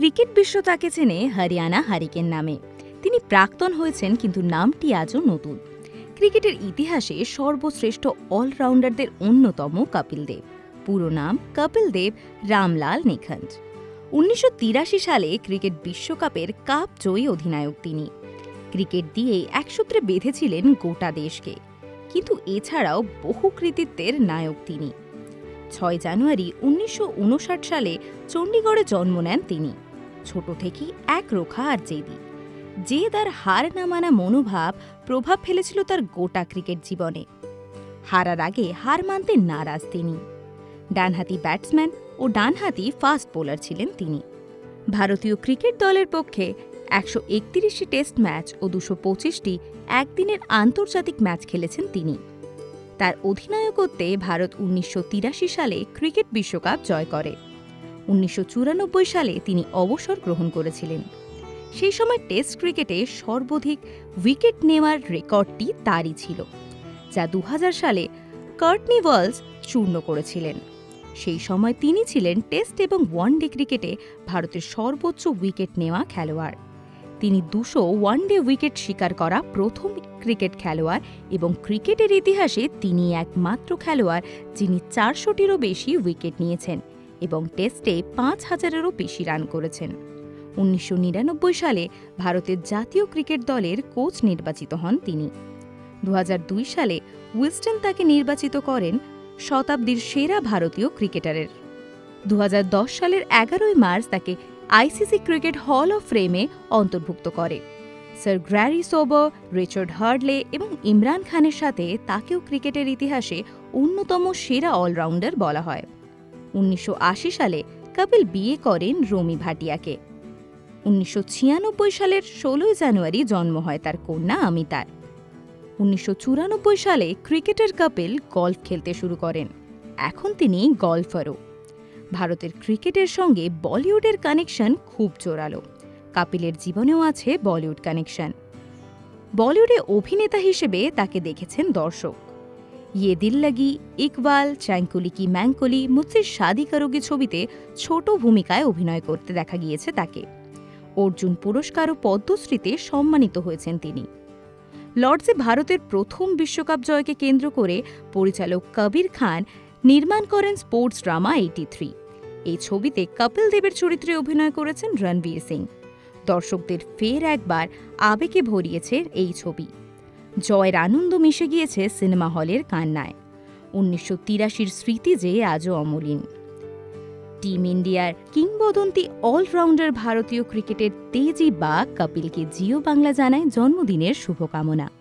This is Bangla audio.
ক্রিকেট বিশ্ব তাকে চেনে হরিয়ানা হারিকেন নামে। তিনি প্রাক্তন হয়েছেন, কিন্তু নামটি আজও নতুন। ক্রিকেটের ইতিহাসে সর্বশ্রেষ্ঠ অলরাউন্ডারদের অন্যতম কপিল দেব। পুরো নাম কপিল দেব রামলাল নিখঞ্জ। উনিশশো সালে ক্রিকেট বিশ্বকাপের কাপ জয়ী অধিনায়ক তিনি। ক্রিকেট দিয়েই একসূত্রে বেঁধেছিলেন গোটা দেশকে। কিন্তু এছাড়াও বহু কৃতিত্বের নায়ক তিনি। ছয় জানুয়ারি উনিশশো উনষাট সালে চণ্ডীগড়ে জন্ম নেন তিনি। ছোট থেকেই এক রোখা আর জেদি। জেদ আর হার না মানা মনোভাব প্রভাব ফেলেছিল তার গোটা ক্রিকেট জীবনে। হারার আগে হার মানতে নারাজ তিনি। ডানহাতি ব্যাটসম্যান ও ডানহাতি ফাস্ট বোলার ছিলেন তিনি। ভারতীয় ক্রিকেট দলের পক্ষে একশো একত্রিশটি টেস্ট ম্যাচ ও দুশো পঁচিশটি একদিনের আন্তর্জাতিক ম্যাচ খেলেছেন তিনি। তার অধিনায়কত্বে ভারত উনিশশো তিরাশি সালে ক্রিকেট বিশ্বকাপ জয় করে। উনিশশো চুরানব্বই সালে তিনি অবসর গ্রহণ করেছিলেন। সেই সময় টেস্ট ক্রিকেটে সর্বাধিক উইকেট নেওয়ার রেকর্ডটি তারই ছিল, যা দু হাজার সালে কার্টনি ওয়ালস চূর্ণ করেছিলেন। সেই সময় তিনি ছিলেন টেস্ট এবং ওয়ানডে ক্রিকেটে ভারতের সর্বোচ্চ উইকেট নেওয়া খেলোয়াড়। তিনি দুশো ওয়ানডে উইকেট শিকার করা প্রথম ক্রিকেট খেলোয়াড় এবং ক্রিকেটের ইতিহাসে তিনি একমাত্র খেলোয়াড় যিনি চারশোটিরও বেশি উইকেট নিয়েছেন। এবং টেস্টে পাঁচ হাজারেরও বেশি রান করেছেন। উনিশশো নিরানব্বই সালে ভারতের জাতীয় ক্রিকেট দলের কোচ নির্বাচিত হন তিনি। দু হাজার দুই সালে উইস্টন তাকে নির্বাচিত করেন শতাব্দীর সেরা ভারতীয় ক্রিকেটারের। দু হাজার দশ সালের এগারোই মার্চ তাকে আইসিসি ক্রিকেট হল অফ ফ্রেমে অন্তর্ভুক্ত করে। স্যার গ্র্যারি সোবর, রিচার্ড হার্ডলে এবং ইমরান খানের সাথে তাকেও ক্রিকেটের ইতিহাসে অন্যতম সেরা অলরাউন্ডার বলা হয়। উনিশশো আশি সালে কপিল বিয়ে করেন রমি ভাটিয়াকে। উনিশশো ছিয়ানব্বই সালের ষোলোই জানুয়ারি জন্ম হয় তার কন্যা অমিতার। উনিশশো সালে ক্রিকেটার কপিল গল্ফ খেলতে শুরু করেন। এখন তিনি গল্ফারও। ভারতের ক্রিকেটের সঙ্গে বলিউডের কানেকশন খুব জোরালো। কাপিলের জীবনেও আছে বলিউড কানেকশন। বলিউডে অভিনেতা হিসেবে তাকে দেখেছেন দর্শক। ইয়ে দিল লাগি ইকবাল চ্যাঙ্কুলি কি ম্যাঙ্কলি মুঝসে শাদি করোগে ছবিতে ছোট ভূমিকায় অভিনয় করতে দেখা গিয়েছে তাকে। অর্জুন পুরস্কার ও পদ্মশ্রীতে সম্মানিত হয়েছেন তিনি। লর্ডসে ভারতের প্রথম বিশ্বকাপ জয়কে কেন্দ্র করে পরিচালক কবির খান নির্মাণ করেন স্পোর্টস ড্রামা এইটি থ্রি। এই ছবিতে কপিল দেবের চরিত্রে অভিনয় করেছেন রণবীর সিং। দর্শকদের ফের একবার আবেগে ভরিয়েছে এই ছবি। জয়ের আনন্দ মিশে গিয়েছে সিনেমা হলের কান্নায়। উনিশশো তিরাশির স্মৃতি যে আজও অমলিন। টিম ইন্ডিয়ার কিংবদন্তি অলরাউন্ডার ভারতীয় ক্রিকেটের তেজি বা কপিলকে জিও বাংলা জানায় জন্মদিনের শুভকামনা।